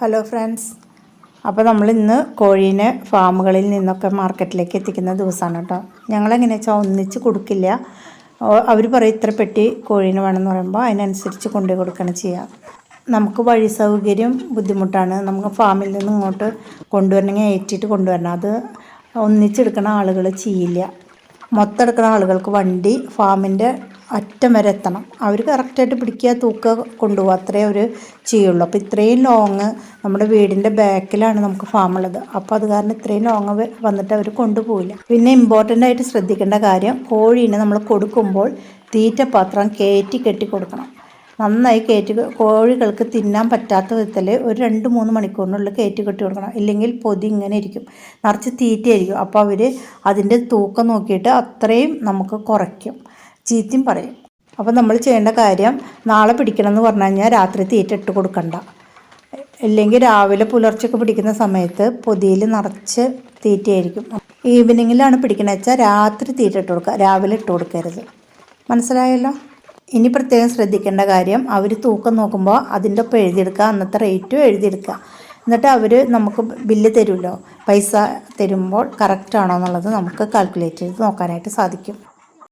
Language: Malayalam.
ഹലോ ഫ്രണ്ട്സ് അപ്പോൾ നമ്മൾ ഇന്ന് കോഴീനെ ഫാമുകളിൽ നിന്നൊക്കെ മാർക്കറ്റിലേക്ക് എത്തിക്കുന്ന ദിവസമാണ് കേട്ടോ. ഞങ്ങളെങ്ങനെ വെച്ചാൽ ഒന്നിച്ച് കൊടുക്കില്ല. അവർ പറയും ഇത്ര പെട്ടി കോഴീനെ വേണമെന്ന് പറയുമ്പോൾ അതിനനുസരിച്ച് കൊണ്ടുപോയി കൊടുക്കണം ചെയ്യുക നമുക്ക് വഴി സൗകര്യം ബുദ്ധിമുട്ടാണ്. നമുക്ക് ഫാമിൽ നിന്ന് ഇങ്ങോട്ട് കൊണ്ടുവരണമെങ്കിൽ ഏറ്റിട്ട് കൊണ്ടുവരണം. അത് ഒന്നിച്ചെടുക്കുന്ന ആളുകൾ ചെയ്യില്ല. മൊത്തം എടുക്കുന്ന ആളുകൾക്ക് വണ്ടി ഫാമിന്റെ അറ്റം വരെ എത്തണം. അവർ കറക്റ്റായിട്ട് പിടിക്കുക തൂക്കുക കൊണ്ടുപോകുക അത്രേ അവർ ചെയ്യുള്ളൂ. അപ്പോൾ ഇത്രയും ലോങ് നമ്മുടെ വീടിന്റെ ബാക്കിലാണ് നമുക്ക് ഫാം ഉള്ളത്. അപ്പോൾ അത് കാരണം ഇത്രയും ലോങ് വന്നിട്ട് അവർ കൊണ്ടുപോകില്ല പിന്നെ ഇമ്പോർട്ടന്റ് ആയിട്ട് ശ്രദ്ധിക്കേണ്ട കാര്യം കോഴീനെ നമ്മൾ കൊടുക്കുമ്പോൾ തീറ്റ പാത്രം കയറ്റി കെട്ടി കൊടുക്കണം. നന്നായി കയറ്റി കോഴികൾക്ക് തിന്നാൻ പറ്റാത്ത വിധത്തിൽ ഒരു രണ്ട് മൂന്ന് മണിക്കൂറിനുള്ളിൽ കയറ്റി കെട്ടി കൊടുക്കണം. ഇല്ലെങ്കിൽ പൊതി ഇങ്ങനെ ഇരിക്കും. നിറച്ച് തീറ്റയായിരിക്കും. അപ്പോൾ അവർ അതിന്റെ തൂക്കം നോക്കിയിട്ട് അത്രയും നമുക്ക് കുറയ്ക്കും. ചീത്തയും പറയും. അപ്പോൾ നമ്മൾ ചെയ്യേണ്ട കാര്യം നാളെ പിടിക്കണം എന്ന് പറഞ്ഞു കഴിഞ്ഞാൽ രാത്രി തീറ്റ ഇട്ട് കൊടുക്കണ്ട. ഇല്ലെങ്കിൽ രാവിലെ പുലർച്ചൊക്കെ പിടിക്കുന്ന സമയത്ത് പൊതിയിൽ നിറച്ച് തീറ്റയായിരിക്കും. ഈവനിങ്ങിലാണ് പിടിക്കണ വെച്ചാൽ രാത്രി തീറ്റ ഇട്ട് കൊടുക്കുക. രാവിലെ ഇട്ട് കൊടുക്കരുത്. മനസ്സിലായല്ലോ? ഇനി പ്രത്യേകം ശ്രദ്ധിക്കേണ്ട കാര്യം അവർ തൂക്കം നോക്കുമ്പോൾ അതിന്റെ ഒപ്പം എഴുതിയെടുക്കുക അന്നത്തെ റേറ്റും എഴുതിയെടുക്കുക. എന്നിട്ട് അവർ നമുക്ക് ബില്ല് തരുമല്ലോ? പൈസ തരുമ്പോൾ കറക്റ്റ് ആണോ എന്നുള്ളത് നമുക്ക് കാൽക്കുലേറ്റ് ചെയ്ത് നോക്കാനായിട്ട് സാധിക്കും.